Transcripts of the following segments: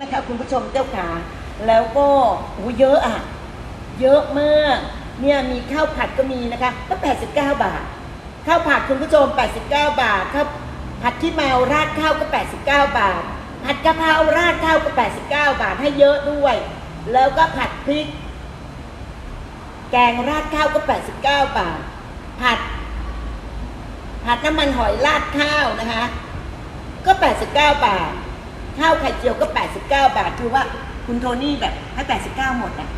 นะคะคุณผู้ชมเจ้าขาแล้วก็โอ้เยอะอะ เยอะมากเนี่ยมีข้าวผัดก็มีนะคะก็89 บาท ข้าวผัดคุณผู้ชม 89 บาทข้าวผัดที่เมาราดข้าวก็ 89 บาท ผัดกะเพราราดข้าวก็ 89 บาทให้เยอะด้วย แล้วก็ผัดพริก แกงราดข้าวก็ 89 บาท ผัด ผัดน้ำมันหอยราดข้าวนะคะ ก็ 89 บาท ข้าวไข่เจียวก็ 89 บาท คือว่าคุณโทนี่แบบให้ 89 หมดอะ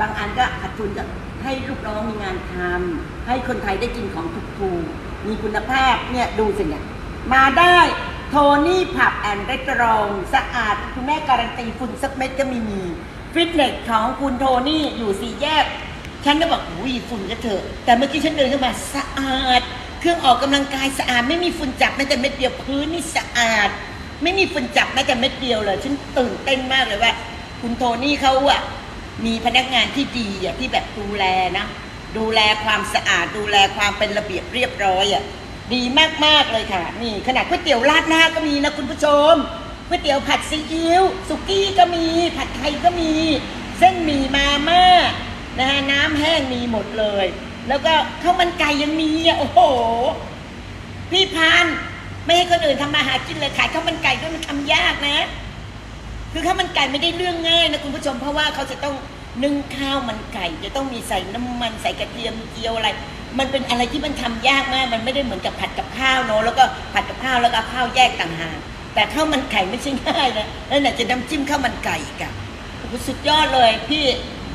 บางอันก็ขาดทุนกับให้ลูกน้องมีงานทำให้คนไทยได้กินของถูกๆมีคุณภาพเนี่ยดูสิเนี่ยมาได้โทนี่ผับแอนด์รีสอร์ทสะอาด คุณแม่การันตีฝุ่นสักเม็ดก็ไม่มี ฟิตเนสของคุณโทนี่อยู่สี่แยก ฉันก็บอกอุ้ยฝุ่นก็เถอะ แต่เมื่อกี้ฉันเดินเข้ามาสะอาด เครื่องออกกำลังกายสะอาด ไม่มีฝุ่นจับแม้แต่เม็ดเดียวพื้นนี่สะอาด ไม่มีฝุ่นจับแม้แต่เม็ดเดียวเลยฉันตื่นเต้นมากเลยว่า คุณโทนี่เขาอะมีพนักงานที่ดีอะที่แบบดูแลนะ ดูแลความสะอาด ดูแลความเป็นระเบียบเรียบร้อยอะดีมากๆเลยค่ะ นี่ขนาดก๋วยเตี๋ยวราดหน้าก็มีนะคุณผู้ชมก๋วยเตี๋ยวผัดซีอิ๊วสุกี้ก็มี ผัดไทยก็มี เส้นหมี่มาม่านะฮะน้ำแห้งมีหมดเลย แล้วก็ข้าวมันไก่ยังมีอะโอ้โห พี่พันธ์ ไม่ให้คนอื่นทำมาหากินเลยขายข้าวมันไก่ด้วยมันทำยากนะ คือข้าวมันไก่ไม่ได้เรื่องง่ายนะคุณผู้ชมเพราะว่าเขาจะต้องนึ่งข้าวมันไก่ จะต้องมีใส่น้ำมันใส่กระเทียมเจียวอะไร มันเป็นอะไรที่มันทำยากมาก มันไม่ได้เหมือนกับผัดกับข้าวเนอะแล้วก็ผัดกับข้าวแล้วก็ข้าวแยกต่างหากแต่ข้าวมันไก่ไม่ใช่ง่ายนะแล้วไหนจะน้ำจิ้มข้าวมันไก่กอะโอ้โหสุดยอดเลยพี่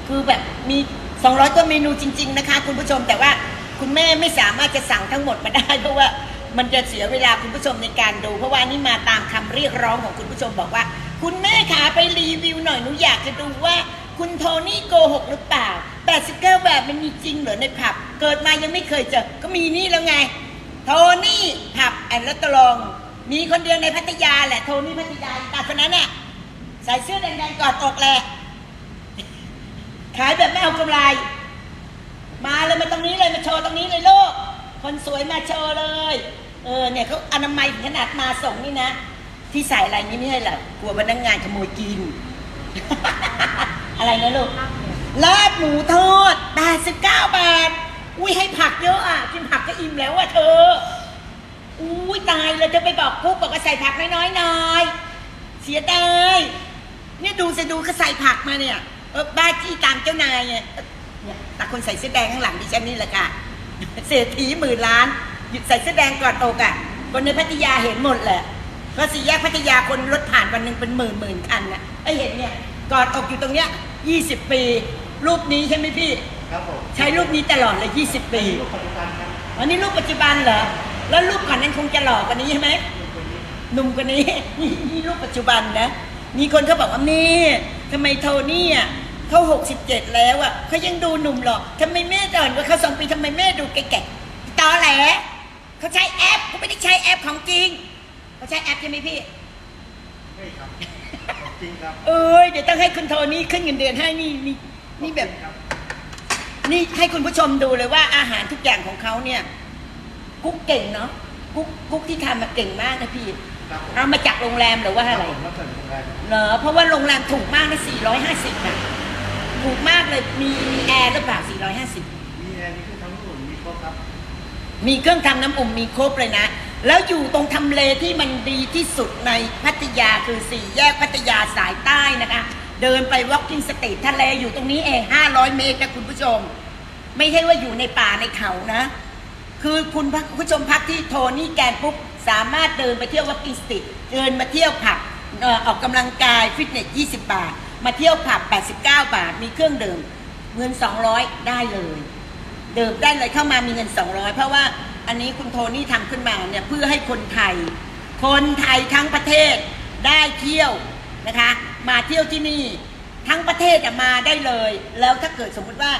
คือแบบมี 200กว่าเมนูจริง ๆ นะคะ คุณผู้ชมแต่ว่าคุณแม่ไม่สามารถจะสั่งทั้งหมดมาได้เพราะว่า มันจะเสียเวลาคุณผู้ชมในการดู เพราะว่านี่มาตามคำเรียกร้องของคุณผู้ชมบอกว่า คุณแม่ขาไปรีวิวหน่อยหนูอยากจะดูว่า คุณโทนี่โกหกหรือเปล่า89บาทมันมีจริงเหรอในผับ เกิดมายังไม่เคยเจอก็มีนี่แล้วไง โทนี่ผับแอนด์รัตลองมีคนเดียวในพัทยาแหละโทนี่พัทยาตาคนนั้นน่ะใส่เสื้อแดงๆกอดอกแหละขายแบบไม่เอากำไร มาเลยมาตรงนี้เลยมาโชว์ตรงนี้เลยลูกคนสวยมาโชว์เลย เออเนี่ยเขาอนามัยถึงขนาดมาส่งนี่นะ ที่ใส่อะไรนี้ไม่ใช่หรอกลัวพนักงานขโมยกิน อะไรนะลูกลาบหมูทอด89บาทอุ้ยให้ผักเยอะอะกินผักก็อิ่มแล้วอะเธออุ้ยตายเลยจะไปบอกกุ๊กบอกว่าใส่ผักน้อยๆหน่อยเสียดายเนี่ยดูสิดูเขาใส่ผักมาเนี่ยเออบ้าจี้ตามเจ้านายเออเนี่ยตาคนใส่เสื้อแดงข้างหลังดิฉันนี่แหละค่ะเศรษฐีหมื่นล้าน ใส่เสื้อแดงกอดอกอะคนในพัทยาเห็นหมดแหละเพราะสี่แยกพัทยาคนรถผ่านวันหนึ่งเป็นหมื่นหมื่นคันน่ะไอยเห็นเนี่ยกอดอกอยู่ตรงเนี้ยยี่สิบปี รูปนี้ใช่ไหมพี่ ครับผมใช้รูปนี้ตลอดเลยยี่สิบปีลูกปัจจุบันครับอันนี้รูปปัจจุบันเหรอแล้วรูปก่อนนั้นคงจะหล่อกว่านี้ใช่ไหมหนุ่มกว่านี้นี่นี่รูปปัจจุบันนะมีคนเขาบอกว่านี่ทำไมโทนี่อะเขาหกสิบเจ็ดแล้วอะเขายังดูหนุ่มหรอกทำไมแม่อ่อนกว่าเขาสองปีทำไมแม่ดูแก่ๆตอแหล เขาใช้แอปเขาไม่ได้ใช้แอปของจริงเขาใช้แอปใช่ไหมพี่ใช่ครับของจริงครับเอ้ยเดี๋ยวต้องให้คุณโทนี่ขึ้นเงินเดือนให้นี่นี่นี่แบบครับนี่ให้คุณผู้ชมดูเลยว่าอาหารทุกอย่างของเขาเนี่ย กุ๊กเก่งเนาะกุ๊กกุ๊กที่ทำมาเก่งมากนะพี่ครับผมเอามาจากโรงแรมหรือว่าอะไรผมรับส่งโรงแรมเหรอเพราะว่าโรงแรมถูกมากนะ450นะถูกมากเลยมีมีแอร์หรือเปล่า450 มีแอร์มีเครื่องทำน้ำอุ่นมีครบครับ มีเครื่องทำน้ำอุ่นมีครบเลยนะ แล้วอยู่ตรงทำเลที่มันดีที่สุดในพัทยาคือสี่แยกพัทยาสายใต้นะคะ เดินไป walking street ทะเลอยู่ตรงนี้เอง 500 เมตรนะคุณผู้ชม ไม่ใช่ว่าอยู่ในป่าในเขานะ คือคุณผู้ชมพักที่โทนี่แกนปุ๊บ สามารถเดินไปเที่ยว walking street เดินมาเที่ยวผับออกกำลังกายฟิตเนส 20 บาท มาเที่ยวผับ 89 บาท มีเครื่องดื่มเงิน 200 ได้เลย ดิมได้เลยเข้ามามีเงิน 200 เพราะว่าอันนี้คุณโทนี่ทำขึ้นมาเนี่ยเพื่อให้คนไทย คนไทยทั้งประเทศได้เที่ยวนะคะ มาเที่ยวที่นี่ทั้งประเทศอะมาได้เลย แล้วถ้าเกิดสมมุติว่า